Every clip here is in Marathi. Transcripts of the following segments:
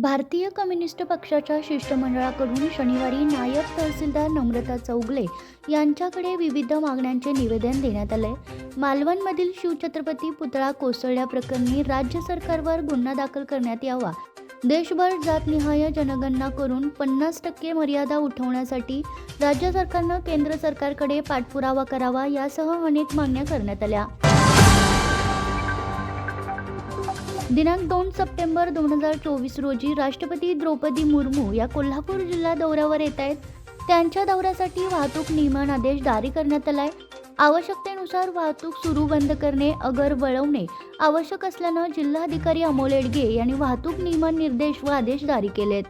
भारतीय कम्युनिस्ट पक्षाच्या शिष्टमंडळाकडून शनिवारी नायब तहसीलदार नम्रता चौगले यांच्याकडे विविध मागण्यांचे निवेदन देण्यात आले. मालवणमधील शिवछत्रपती पुतळा कोसळल्याप्रकरणी राज्य सरकारवर गुन्हा दाखल करण्यात यावा. देशभर जातनिहाय जनगणना करून पन्नास टक्के मर्यादा उठवण्यासाठी राज्य सरकारनं केंद्र सरकारकडे पाठपुरावा करावा यासह अनेक मागण्या करण्यात आल्या. दिनांक दोन सप्टेंबर दोन हजार चोवीस रोजी राष्ट्रपती द्रौपदी मुर्मू या कोल्हापूर जिल्हा दौऱ्यावर येत आहेत. त्यांच्या दौऱ्यासाठी वाहतूक नियमन आदेश जारी करण्यात आलाय आवश्यकतेनुसार वाहतूक सुरू बंद करणे अगर वळवणे आवश्यक असल्यानं जिल्हाधिकारी अमोल एडगे यांनी वाहतूक नियमन निर्देश व आदेश जारी केलेत.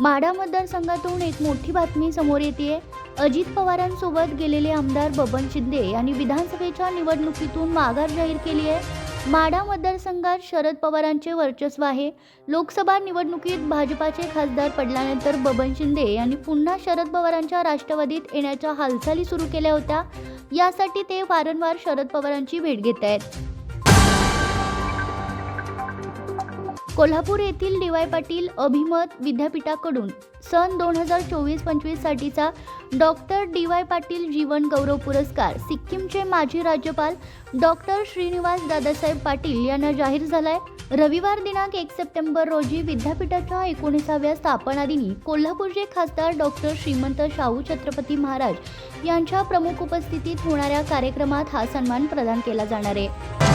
माढा मतदारसंघातून एक मोठी बातमी समोर येते अजित पवारांसोबत गेलेले आमदार बबन शिंदे यांनी विधानसभेच्या निवडणुकीतून माघार जाहीर केली आहे. माढा मतदारसंघात शरद पवारांचे वर्चस्व आहे. लोकसभा निवडणुकीत भाजपाचे खासदार पडल्यानंतर बबन शिंदे यांनी पुन्हा शरद पवारांच्या राष्ट्रवादीत येण्याच्या हालचाली सुरू केल्या होत्या. यासाठी ते वारंवार शरद पवारांची भेट घेत आहेत. कोल्हापूर येथील डी वाय पाटील अभिमत विद्यापीठाकडून सन दोन हजार चोवीस पंचवीससाठीचा डॉक्टर डी वाय पाटील जीवन गौरव पुरस्कार सिक्कीमचे माजी राज्यपाल डॉक्टर श्रीनिवास दादासाहेब पाटील यांना जाहीर झालाय. रविवार दिनांक एक सप्टेंबर रोजी विद्यापीठाच्या एकोणीसाव्या स्थापना दिनी कोल्हापूरचे खासदार डॉक्टर श्रीमंत शाहू छत्रपती महाराज यांच्या प्रमुख उपस्थितीत होणाऱ्या कार्यक्रमात हा सन्मान प्रदान केला जाणार आहे.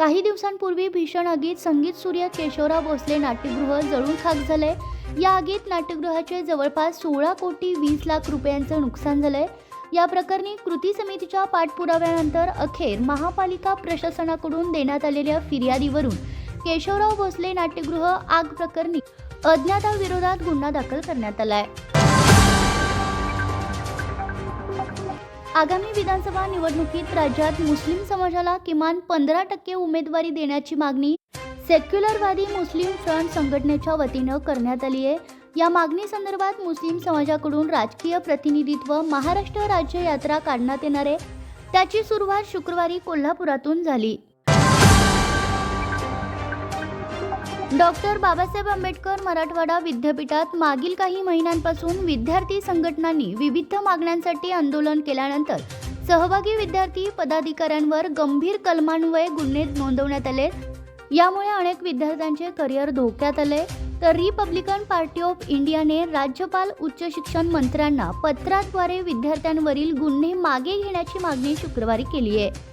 काही दिवसांपूर्वी भीषण आगीत संगीत सूर्य केशवराव भोसले नाट्यगृह जळून खाक झालंय या आगीत नाट्यगृहाचे जवळपास सोळा कोटी वीस लाख रुपयांचं नुकसान झालंय या प्रकरणी कृती समितीच्या पाठपुराव्यानंतर अखेर महापालिका प्रशासनाकडून देण्यात आलेल्या फिर्यादीवरून केशवराव भोसले नाट्यगृह आग प्रकरणी अज्ञाताविरोधात गुन्हा दाखल करण्यात आलाय. आगामी विधानसभा निवडणुकीत राज्यात मुस्लिम समाजाला किमान पंधरा टक्के उमेदवारी देण्याची मागणी सेक्युलरवादी मुस्लिम फ्रंट संघटनेच्या वतीनं करण्यात आली आहे. या मागणी संदर्भात मुस्लिम समाजाकडून राजकीय प्रतिनिधित्व महाराष्ट्र राज्य यात्रा काढण्यात येणार आहे. त्याची सुरुवात शुक्रवारी कोल्हापुरातून झाली. डॉक्टर बाबासाहेब आंबेडकर मराठवाडा विद्यापीठात मागील काही महिन्यांपासून विद्यार्थी संघटनांनी विविध मागण्यांसाठी आंदोलन केल्यानंतर सहभागी विद्यार्थी पदाधिकाऱ्यांवर गंभीर कलमान्वये गुन्हे नोंदवण्यात आले. यामुळे अनेक विद्यार्थ्यांचे करिअर धोक्यात आले. तर रिपब्लिकन पार्टी ऑफ इंडियाने राज्यपाल उच्च शिक्षण मंत्र्यांना पत्राद्वारे विद्यार्थ्यांवरील गुन्हे मागे घेण्याची मागणी शुक्रवारी केली आहे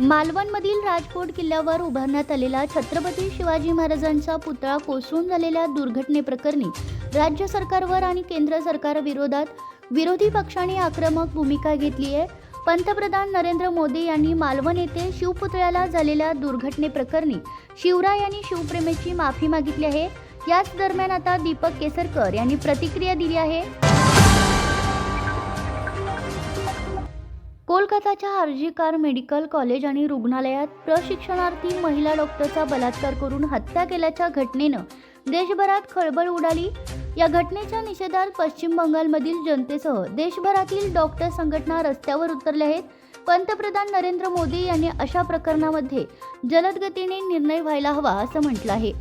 मालवणमधील राजकोट किल्ल्यावर उभारण्यात आलेला छत्रपती शिवाजी महाराजांचा पुतळा कोसळून झालेल्या दुर्घटनेप्रकरणी राज्य सरकारवर आणि केंद्र सरकारविरोधात विरोधी पक्षांनी आक्रमक भूमिका घेतली आहे. पंतप्रधान नरेंद्र मोदी यांनी मालवण येथे शिवपुतळ्याला झालेल्या दुर्घटनेप्रकरणी शिवराय यांनी शिवप्रेमेची माफी मागितली आहे. याच दरम्यान आता दीपक केसरकर यांनी प्रतिक्रिया दिली आहे. कोलकाताच्या R G Kar medical college आणि रुग्णालयात प्रशिक्षणार्थी महिला डॉक्टरचा बलात्कार करून हत्या केल्याच्या घटनेनं देशभरात खळबळ उडाली. या घटनेच्या निषेधात पश्चिम बंगालमधील जनतेसह देशभरातील डॉक्टर संघटना रस्त्यावर उतरल्या आहेत. पंतप्रधान नरेंद्र मोदी यांनी अशा प्रकरणामध्ये जलद गतीने निर्णय व्हायला हवा असं म्हटलं आहे.